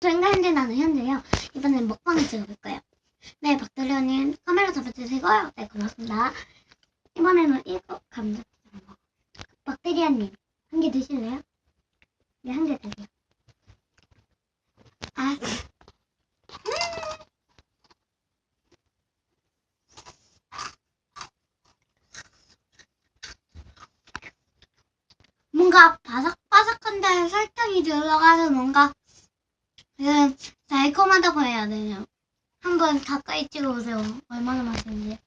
저인가 현재 나는 현재요. 이번엔 먹방을 찍어볼 거예요. 네, 박도련님 카메라 잡아주시고요. 네, 고맙습니다. 이번에는 이거 감자. 박테리아님 한 개 드실래요? 네, 한 개 드세요. 아, 뭔가 바삭바삭한데 설탕이 들어가서 뭔가 그 달콤하다고 해야 되냐. 한번 가까이 찍어보세요. 얼마나 맛있는지.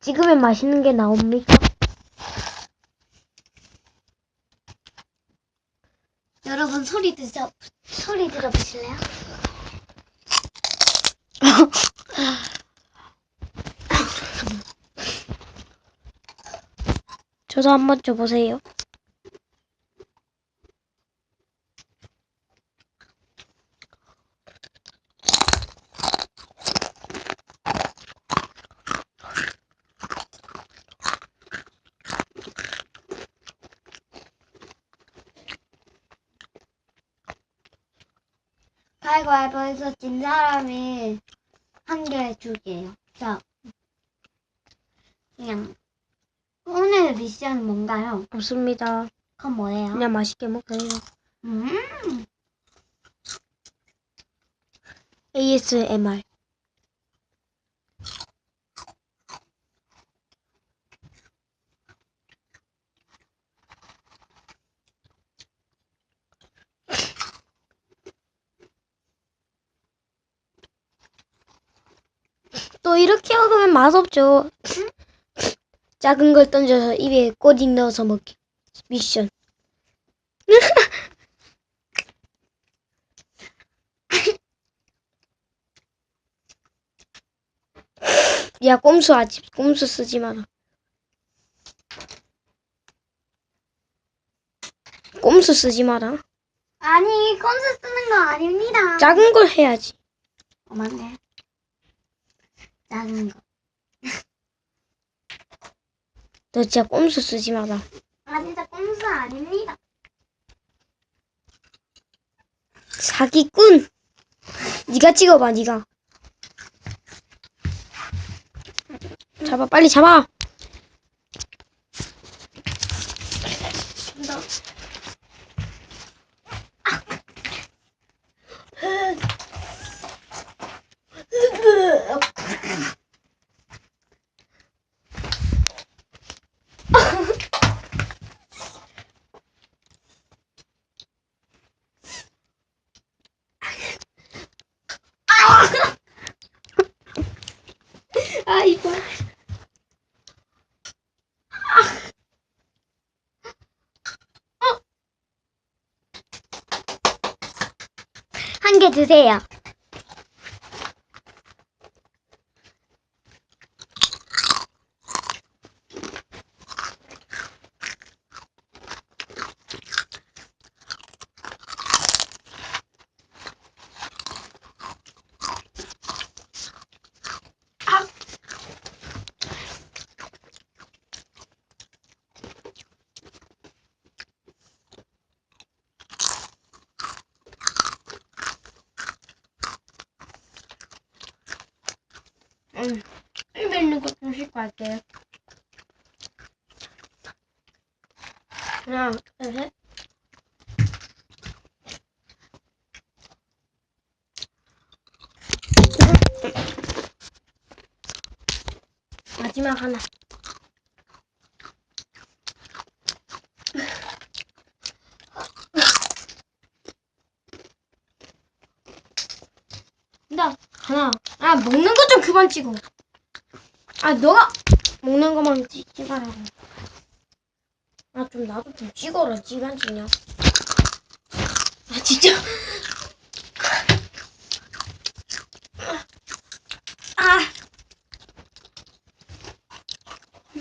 찍으면 맛있는 게 나옵니까? 여러분 소리 드셔 소리 들어보실래요? 저도 한번 줘보세요. 가위바위보에서 진 사람이 한 개 주게요. 자, 그냥 오늘 미션 뭔가요? 없습니다. 그건 뭐예요? 그냥 맛있게 먹어요. 음, ASMR. 또 이렇게 먹으면 맛없죠. 작은 걸 던져서 입에 꼬딩 넣어서 먹기. 미션. 야, 꼼수 하지. 꼼수 쓰지 마라. 꼼수 쓰지 마라. 아니 꼼수 쓰는 거 아닙니다. 작은 걸 해야지. 어, 맞네. 작은 거. 너 진짜 꼼수 쓰지 마라. 아 진짜 꼼수 아닙니다. 사기꾼. 네가 찍어봐, 네가. 잡아, 빨리 잡아. 너 아, 이거. 한개 드세요. 응. 입에 있는 거좀 씻고 할게. 하나, 둘, 셋. 마지막 하나. 나 하나. 아 먹는 거 좀 그만 찍어. 아 너가 먹는 것만 찍지 말라고. 아 좀 나도 좀 찍어라. 지간 찍냐? 아 진짜. 아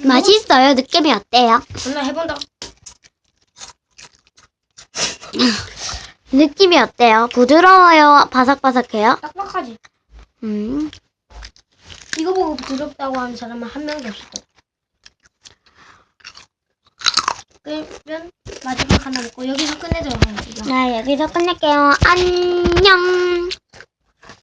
맛있어요. 느낌이 어때요? 존나 해본다. 느낌이 어때요? 부드러워요? 바삭바삭해요? 빡빡하지. 음. 이거 보고 부럽다고 하는 사람은 한 명도 거야. 그러면 마지막 하나 먹고 여기서 끝내도록 하겠습니다. 네, 여기서 끝낼게요. 안.